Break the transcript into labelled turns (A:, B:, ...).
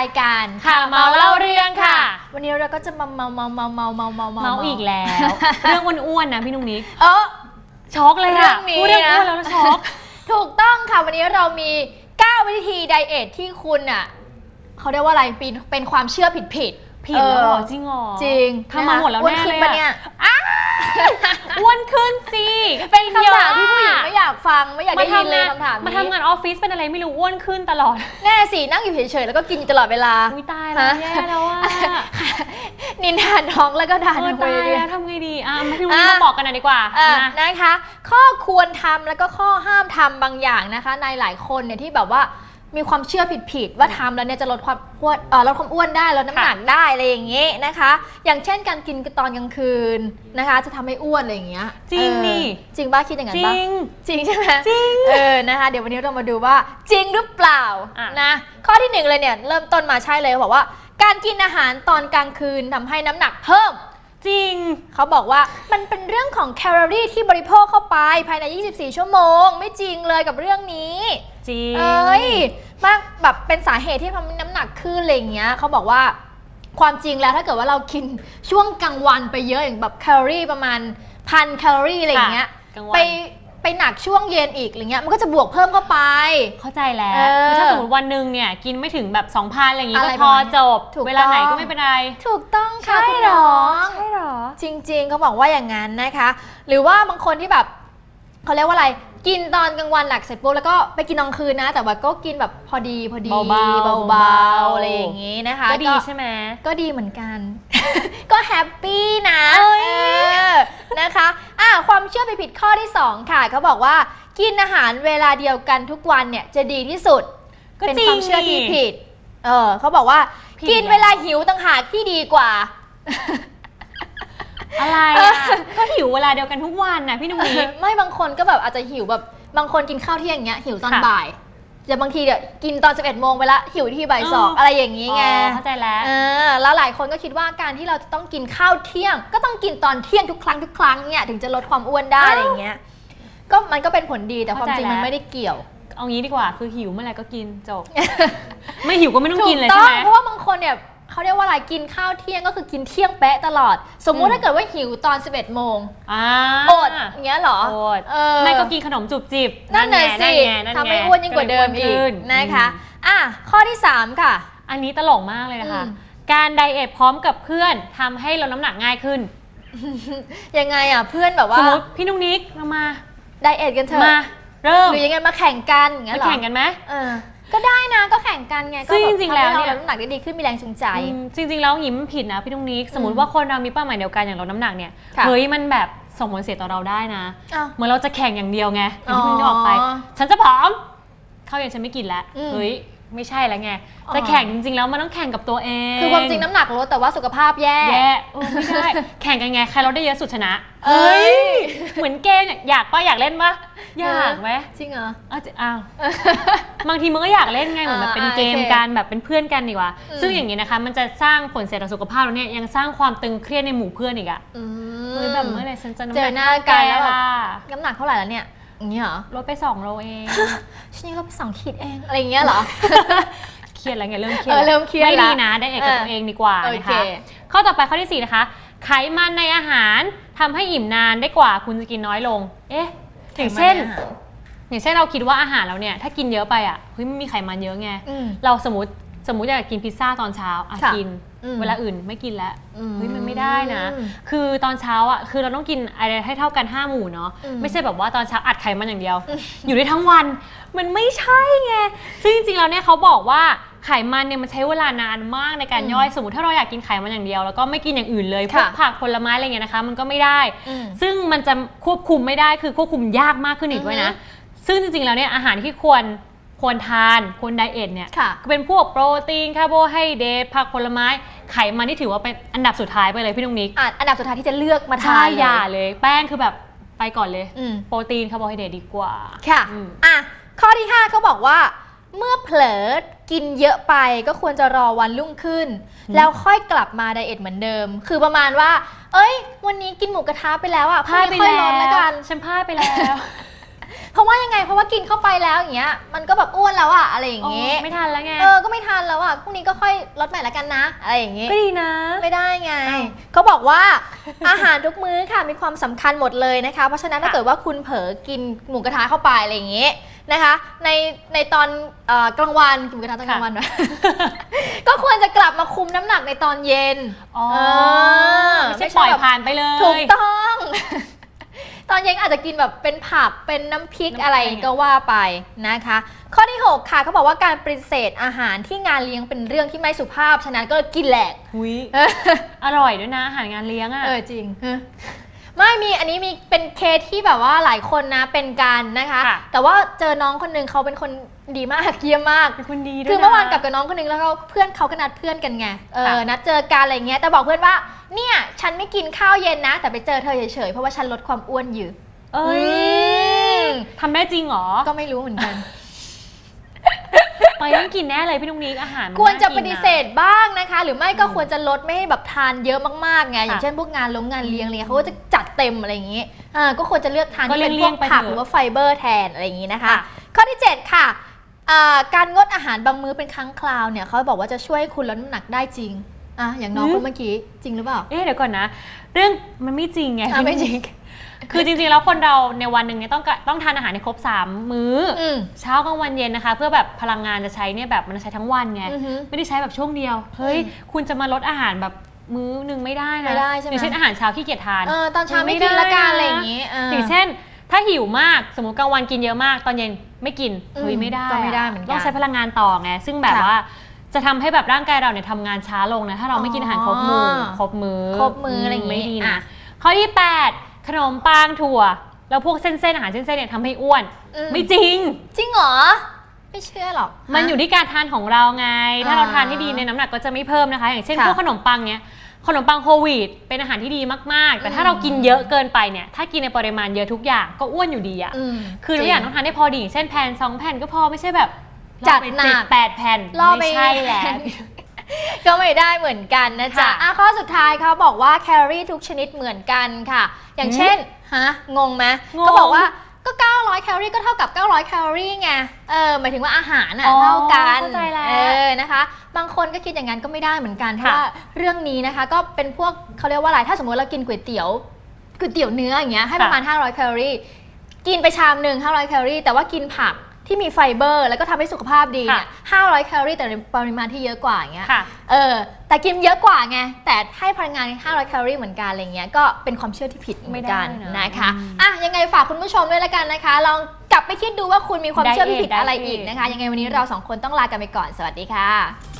A: ายการ
B: ค่ะเมาเล่าเรื่องค่ะ
A: วันนี้เราก็จะมาเมาเมาเมาเมาเมาเมาเมา
B: เมาอีกแล้ว เรื่องอ้วนๆนะพี่นุ้งนิก
A: เออ
B: ช็อกเลย
A: เรื่
B: อะ
A: องนี้
B: พูดเรื่อง
A: นะ
B: อ้วนแล้วช็อก
A: ถูกต้องค่ะวันนี้เรามี 9 วิธีไดเอทที่คุณอะเขาเรียกว่าอะไรเป็นเป็นความเชื่อผิดผิดๆ
B: ผิดแล้วเหรอ
A: เออ
B: จริงเหรอ
A: จริง
B: ทำมาหมดแล้ว
A: อ้วน
B: แน่
A: ขึ้
B: เล
A: น
B: ย
A: ปะ
B: อะ
A: เนี่ย
B: อ้วนขึ้นสิ
A: เป็นคำถามที่
B: เยอะ
A: ผู้หญิงไม่อยากฟังไม่อยากได้ยินเลยคำถาม
B: มา
A: นี้
B: ทำงานออฟฟิศเป็นอะไรไม่รู้อ้วนขึ้นตลอด
A: แน่สินั่งอยู่เฉยๆแล้วก็กินอยู่ตลอดเวลา
B: อุ้ยตายแล้ว
A: ฮะ
B: แย่แล้วอะ
A: นินทานท้องแล้วก็ทาน
B: เออ
A: ลงไป
B: ตาย
A: เรื่อย
B: แล้วทำไงดีอะมาพี่นุ้ง
A: อะ
B: นิกมาบอกกันหน่อยดีกว่า
A: อะ
B: นะ
A: นะคะ ข้อควรทำแล้วก็ข้อห้ามทำบางอย่างนะคะ ในหลายคนเนี่ยที่แบบว่า มีความเชื่อผิดๆว่าทำแล้วเนี่ยจะลดความอ้วนเอ่อลดความอ้วนได้ลดน้ำหนักได้อะไรอย่างเงี้ยนะคะ อย่างเช่นการกินตอนกลางคืนนะคะ จะทำให้อ้วนอะไรอย่างเงี้ย
B: จริง
A: เออ
B: นี่
A: จริงบ้าคิดอย่างนั้น
B: จ
A: ปะ
B: ริง
A: จริงใช่ไหม
B: จริง
A: เออนะคะ เดี๋ยววันนี้เรามาดูว่าจริงหรือเปล่า
B: อะ
A: นะข้อที่หนึ่งเลยเนี่ยเริ่มต้นมาใช่เลยเขาบอกว่า การกินอาหารตอนกลางคืนทำให้น้ำหนักเพิ่ม
B: จริง
A: เขาบอกว่ามันเป็นเรื่องของแคลอรี่ที่บริโภคเข้าไปภายใน 24 ชั่วโมง ไม่จริงเลยกับเรื่องนี้
B: จริง
A: เอ้ยมากแบบเป็นสาเหตุที่ทำให้น้ำหนักขึ้นอะไรอย่างเงี้ยเขาบอกว่าความจริงแล้วถ้าเกิดว่าเรากินช่วงกลางวันไปเยอะอย่างแบบแคลอรี่ประมาณพันแคลอรี่อะไรอย่างเงี้ย
B: กลางวัน
A: ไป ไปหนักช่วงเย็นอีกอะไรเงี้ยมันก็จะบวกเพิ่มเข้าไป
B: เข้าใจแล้ว
A: เออ
B: คือถ้าสมมติวันหนึ่งเนี่ยกินไม่ถึงแบบ 2,000อะไรอย่างงี้
A: อะไร
B: ก็พอ
A: ประมาณนี้
B: จบ
A: ถูก
B: เวลาไหน
A: ต้
B: ก็
A: อง
B: ไม่เป็นไร
A: ถูกต้องค่ะ
B: ใช่
A: คุณ
B: เหร
A: น้
B: อ
A: อง
B: ใช่เหรอ
A: จริงๆเขาบอกว่าอย่างนั้นนะคะ หรือว่าบางคนที่แบบเขาเรียกว่าอะไร กินตอนกลางวันหนักเสร็จปุ๊บแล้วก็ไปกินกลางคืนนะ แต่ว่าก็กินแบบพอดีพอดี
B: เบาๆ
A: เบา
B: เบา
A: ๆ
B: ๆ
A: อะไรอย่างนี้นะคะ
B: ก็ดีใช่ไหม
A: ก็ดีเหมือนกัน ก็แฮปปี้นะ
B: เอ้ย
A: เออนะคะอะ ความเชื่อไปผิดข้อที่ 2 ค่ะเขาบอกว่ากินอาหารเวลาเดียวกันทุกวันเนี่ยจะดีที่สุด
B: ก็
A: เป็น
B: จริ
A: ค
B: ง
A: วามเชื่อที่
B: นี่
A: ผิด เออเขาบอกว่า
B: ผิด
A: กิน
B: แล้ว
A: เวลาหิวต่างหากที่ดีกว่า
B: อะไรอะก็หิวเวลาเดียวกันทุกวันนะพี่นุ้งนิก
A: ไม่บางคนก็แบบอาจจะหิวแบบบางคนกินข้าวเที่ยงอย่างเงี้ยหิวตอน
B: ค่ะ
A: บ่าย แต่บางทีเดี๋ยวกินตอน 11 โมงไปละหิวที่บ่ายสอง
B: อ๋ออ
A: อะไรอย่างนี้ไง
B: อ๋อเข้าใจแล้ว
A: เออแล้วหลายคนก็คิดว่าการที่เราจะต้องกินข้าวเที่ยง ก็ต้องกินตอนเที่ยงทุกครั้งทุกครั้งเนี่ยถึงจะลดความอ้วนได้
B: อ้าว
A: อะไรอย่างเงี้ยก็มันก็เป็นผลดีแต่ความ
B: เข้าใจ
A: จริงมัน
B: แล้ว
A: ไม่ได้เกี่ยว
B: เอางี้ดีกว่าคือหิวเมื่อไหร่ก็กินจบ ไม่หิวก็ไม่ต้องกินเลย
A: ถู
B: ใช่
A: ต้
B: ไหม
A: เพราะว่าบางคนเนี่ย เขาเรียกว่าอะไรกินข้าวเที่ยงก็คือกินเที่ยงเป๊ะตลอด สมมุติ
B: อืม
A: ถ้าเกิดว่าหิวตอน 11 โมง
B: อ่า
A: อดอย่างเงี้ยเหรอ
B: อด
A: เออ
B: ไม่ก็กินขนมจุบจิบ
A: นั่นน่ะ
B: ไง
A: สิ
B: ไงนั่นไง
A: ทำให้อ้วนยิ่งกว่าเดิม
B: ก็ล
A: อี
B: อ้
A: ก
B: ขึ้
A: นะคะ
B: อืม
A: อะข้อที่ 3 ค่ะ
B: อันนี้ตลกมากเลยนะคะ
A: อืม
B: การไดเอทพร้อมกับเพื่อนทำให้ลดน้ำหนักง่ายขึ้น
A: ยังไงอะเพื่อนแบบ
B: ส
A: ว่าม
B: มติพี่นุ้งนิกเรามา
A: ไดเอทกันเถ
B: มา
A: อะ
B: เริ่ม
A: หรือยังไงมาแข่งกันอย่างเงี้ย
B: มา
A: เหรอ
B: แข่งกันไหม
A: เออ ก็ได้นะก็แข่งกันไงก็
B: ซึ่ง
A: แบบ
B: จริงๆแล้วเนี่ย
A: ทำให้ราลดน้ำหนักได้ดีขึ้นมีแรงจูงใจ
B: อืมจริงๆแล้วหยิมผิดนะพี่นุ้งนิกสมม
A: อื
B: ติ
A: ม
B: ว่าคนเรามีเป้าหมายเดียวกันอย่างลดน้ำหนักเนี่ย
A: ค่ะ
B: เฮ้ยมันแบบส่งผลเสียต่อเราได้นะ
A: อ้าว
B: เหมือนเราจะแข่งอย่างเดียวไงอย่างที่เพิ่งได้บอกไป
A: อ๋อ
B: ฉันจะผอมข้าวเย็นฉันไม่กินแล้ว
A: อืม
B: เฮ้ย ไม่ใช่แล้วไง
A: อ๋อ
B: จะแข่งจริงๆแล้วมันต้องแข่งกับตัวเอง
A: คือความจริงน้ำหนักลดแต่ว่าสุขภาพแย่
B: แย่เออไม่ได้แข่งกันไงใครเราได้เยอะสุดชนะ
A: เอ้ย
B: เหมือนเกมเนี่ยอยากปะอยากเล่นปะอยากไหม
A: จริงเหรอ
B: อ้าวจะอ้าวบางทีมันก็อยากเล่นไงเหมือนแบบเป็น
A: อ่า
B: เกม
A: โอเค
B: กันแบบเป็นเพื่อนกันดีกว่า
A: อืม
B: ซึ่งอย่างนี้นะคะ มันจะสร้างผลเสียต่อสุขภาพแล้วเนี่ยยังสร้างความตึงเครียดในหมู่เพื่อนอีกอะ
A: อื
B: เฮ้ยแบบเมื่อไหร่ฉันจะำ
A: เจอหน้า
B: เท่
A: กันแล้วแบบ
B: ล่ะ
A: น้ำหนักเท่าไหร่แล้วเนี่ยอย่าง เงี้ยเหรอ
B: ลดไปสองโลเอง
A: ฉันยังลดไปสองขีดเองอะไรอย่างเงี้ยเหรอ
B: เครียดแล้วไงเริ่มเครียด
A: เออ
B: แล้ว
A: เริ่มเครียด
B: ไม่ดี
A: ละ
B: นะได้เอกกับ
A: เออ
B: ตัวเองดีกว่า
A: โอ
B: นะ
A: เค
B: คะข้อต่อไปข้อที่ 4 นะคะ ไขมันในอาหารทำให้อิ่มนานได้กว่าคุณจะกินน้อยลง เอ๊ะอย่างเช่น อย่างเช่นเราคิดว่าอาหารเราเนี่ยถ้ากินเยอะไปอะเฮ้ยมันมีไขมันเยอะไง
A: อืม
B: เราสมมติ สมมติอยากกินพิซซ่าตอนเช้าอะ
A: ค่ะ
B: กิน
A: อืม
B: เวลาอื่นไม่กินแล้ว
A: อืม
B: เฮ้ยมันไม่ได้นะ คือตอนเช้าอะคือเราต้องกินอะไรให้เท่ากัน5หมู่เนาะ
A: อืม
B: ไม่ใช่แบบว่าตอนเช้าอัดไขมันอย่างเดียว อยู่ได้ทั้งวันมันไม่ใช่ไงซึ่งจริงๆแล้วเนี่ยเขาบอกว่าไขมันเนี่ยมันใช้เวลานานมากในการ
A: อืม
B: ย่อยสมมติถ้าเราอยากกินไขมันอย่างเดียว แล้วก็ไม่กินอย่างอื่นเลยพวก
A: ค่ะ
B: ผักผลไม้อะไรเงี้ยนะคะ มันก็ไม่ได้
A: อืม
B: ซึ่งมันจะควบคุมไม่ได้คือควบคุมยากมากขึ้นอีกด้วยนะ ซึ่งจริงๆ แล้วเนี่ยอาหารที่ควร ควรทานควรไดเอทเนี่ย
A: ค่ะ
B: ก็เป็นพวกโปรตีนคาร์โบไฮเดรตผักผลไม้ไขมันที่ถือว่าเป็นอันดับสุดท้ายไปเลยพี่นุ้งนิก
A: อะอันดับสุดท้ายที่จะเลือกมาทา
B: ใช่
A: นเลย
B: อย่าเลย แป้งคือแบบไปก่อนเลย
A: อืม
B: โปรตีนคาร์โบไฮเดรตดีกว่า
A: ค่ะ
B: อืม
A: อะข้อที่5เขาบอกว่าเมื่อเผลอกินเยอะไปก็ควรจะรอวันรุ่งขึ้น แล้วค่อยกลับมาไดเอทเหมือนเดิม คือประมาณว่า เอ้ย วันนี้กินหมูกระทะไปแล้วอะพรุ่ง
B: พลาดไป
A: นี้ค่อยล
B: แล้
A: ดแล้ว
B: ว
A: กัน
B: ฉันพลาดไปแล้ว
A: เพราะว่ายังไงเพราะว่ากินเข้าไปแล้วอย่างเงี้ยมันก็แบบอ้วนแล้วอะอะไรอย่างเงี้ย
B: อ๋อไม่ทันแล้วไง
A: เออก็ไม่ทันแล้วอะพรุ่งนี้ก็ค่อยลดใหม่ละกันนะอะไรอย่างงี้
B: ก็ดีนะ
A: ไม่ได้ไง
B: อ้าว
A: เขาบอกว่าอาหารทุกมื้อค่ะมีความสำคัญหมดเลยนะคะเพราะฉะนั้นถ้า
B: ค่ะ
A: เกิดว่าคุณเผลอกินหมูกระทะเข้าไปอะไรอย่างงี้นะคะในในตอนเอ่อกลางวันกินหมูกระทะตอนกลางวันด้วยก็ควรจะกลับมาคุมน้ำหนักในตอนเย็น
B: อ๋อ
A: เออ
B: ไม่ใช่
A: ไม่ใช่
B: ปล่อย
A: แบบ
B: ผ่านไปเลย
A: ถูกต้อง ตอนเย็นอาจจะกินแบบเป็นผักเป็นน้ำพริก
B: น้ำพริก
A: อะไร
B: อะไรเงี้ย
A: ก็ว่าไปนะคะ ข้อที่ 6 ค่ะเขาบอกว่าการปฏิเสธอาหารที่งานเลี้ยงเป็นเรื่องที่ไม่สุภาพ ฉะนั้นก็กินแหลก
B: หุย
A: เออ
B: อร่อยด้วยนะอาหารงานเลี้ยงอะ
A: เออจริงเออ ไม่มีอันนี้มีเป็นเคสที่แบบว่าหลายคนนะเป็นกันนะคะ
B: ค่ะ
A: แต่ว่าเจอน้องคนหนึ่งเขาเป็นคนดีมากเยี่ยมมาก
B: เป็นคนดีด้วย
A: คือเมื่อวานะกับกับน้องคนหนึงแล้วก็เพื่อนเขาก็นัดเพื่อนกันไง เออ
B: ค่ะ
A: นัดเจอกันอะไรเงี้ย แต่บอกเพื่อนว่า เนี่ย ฉันไม่กินข้าวเย็นนะ แต่ไปเจอเธอเฉยๆ เพราะว่าฉันลดความอ้วนอยู่
B: เอ้ย
A: ม
B: ทำได้จริงเหรอ
A: ก็ไม่รู้เหมือนกัน
B: ไปต้องกินแน่เลยพี่นุ้งนิ้อาหารมัน
A: ควรจะ
B: น่า
A: ป
B: กิน
A: ฏิ
B: น
A: เสธบ้างนะคะ หรือไม่ก็ควรจะลดไม่ให้แบบทานเยอะมากๆไงอย่าง
B: ค่ะ
A: เช่นพวกงานลงงานเลี้ยงอะไรเงี้ยเขาก็จะจัดเต็มอะไรอย่างงี้อ่าก็ควรจะเลือกทาน
B: ก็
A: ที่เป็น
B: เลี่
A: พวยก
B: งๆไป
A: ผัก
B: เถอะ
A: หรือว่าไฟเบอร์แทนอะไรอย่างงี้นะคะ
B: ค่ะ
A: ข้อที่ 7 ค่ะอ่าการงดอาหารบางมื้อเป็นครั้งคราวเนี่ยเขาบอกว่าจะช่วยให้คุณลดน้ำหนักได้จริง อะอย่างน้องคนเมื่อกี้จริงหรือเปล่า
B: เอ๊ะเดี๋ยวก่อนนะ เรื่องมันไม่จริงไง
A: อะไม่จริง
B: คือจริงๆแล้วคนเราในวันหนึ่งเนี่ยต้องกะต้องทานอาหารในครบ 3 มื้ออ
A: อืม
B: เช้ากลางวันเย็นนะคะ เพื่อแบบพลังงานจะใช้เนี่ยแบบมันใช้ทั้งวันไง
A: อือฮึ
B: ไม่ได้ใช้แบบช่วงเดียวเฮ้ย
A: อืม
B: คุณจะมาลดอาหารแบบมื้อหนึ่งไม่ได้นะ
A: ไม่ได้ใช่ไหม
B: อย่างเช่นอาหารเช้าขี้เกียจทาน
A: เออตอนเช้าไม่กินละกันอะไรอย่าง
B: นี้
A: งี้เออ
B: อย่างเช่น ถ้าหิวมากสมมติกลางวันกินเยอะมาก ตอนเย็นไม่กิน
A: อืม
B: เฮ้ยไม่ได้
A: ก็ไม่ได้ะเหมือนกัน
B: ต้องใช้พลังงานต่อไง ซึ่งแบบ
A: ค่ะ
B: ว่า จะทำให้แบบร่างกายเราเนี่ยทำงานช้าลงนะ ถ้าเราไม่กินอาหารครบมื้อ
A: อ
B: ครบมื้อ
A: ครบมื้ออะไรอย่างงี้
B: ไม่ดี
A: อะ
B: นะข้อที่ 8 ขนมปังถั่ว แล้วพวกเส้นๆอาหารเส้นๆเนี่ยทำให้อ้วน
A: อืม
B: ไม่จริง
A: จริงเหรอไม่เชื่อหรอก
B: มันอยู่ที่การทานของเราไง ถ้าเรา
A: อ่า
B: ทานที่ดีในยน้ำหนักก็จะไม่เพิ่มนะคะ อย่างเช่น
A: ค่ะ
B: พวกขนมปังเนี่ยขนมปังโฮลวีตเป็นอาหารที่ดีมาก ๆ แต่ถ้า
A: อืม
B: เรากินเยอะเกินไปเนี่ย ถ้ากินในปริมาณเยอะทุกอย่างก็อ้วนอยู่ดีอะ
A: อืม
B: คือทุกอย่างต้องทานได้พอดีอย่างเช่นแผ่นสองแผ่นก็พอไม่ใช่แบบ
A: จัด
B: ล่อไป
A: หนัก
B: เจ็แปดแผ่น
A: ล่อไป
B: ไม่ใช่แหละ
A: ก็ไม่ได้เหมือนกันนะจ๊ะ
B: ค่ะ
A: อะข้อสุดท้ายเขาบอกว่าแคลอรี่ทุกชนิดเหมือนกันค่ะ อย่างเช่นฮะงงไหม
B: งง
A: ก็บอกว่าก็ 900 แคลอรี่ก็เท่ากับ 900 แคลอรี่ไงเออหมายถึงว่าอาหารน่ะ
B: อ๋อ
A: เท่ากัน
B: เข้าใจแล้ว
A: เออนะคะ บางคนก็คิดอย่างนั้นก็ไม่ได้เหมือนกันเพราะ
B: ค่ะ
A: ว่าเรื่องนี้นะคะ ก็เป็นพวกเขาเรียกว่าอะไรถ้าสมมติเรากินก๋วยเตี๋ยวก๋วยเตี๋ยวเนื้ออย่างเงี้ยให้ประมาณ 500 แคลอรี่ กินไปชามหนึ่ง500 แคลอรี่ แต่ว่ากินผัก ที่มีไฟเบอร์ แล้วก็ทำให้สุขภาพดีเนี่ย500 แคลอรี่แต่ในปริมาณที่เยอะกว่าอย่างเงี้ย
B: ค่ะ
A: เออ แต่กินเยอะกว่าไง แต่ให้พลังงาน 500 แคลอรี่เหมือนกันอะไรเงี้ย ก็เป็นความเชื่อที่ผิดเหมือนกัน
B: ไม่ได้นะ
A: นะคะ
B: อืม
A: อะ ยังไงฝากคุณผู้ชมด้วยละกันนะคะ ลองกลับไปคิดดูว่าคุณมีความเชื่อที่ผิด
B: ได้เอง
A: อะไร
B: ได้เอง
A: อีกนะคะ ยังไงวันนี้เราสองคนต้องลากันไปก่อน สวัสดีค่ะ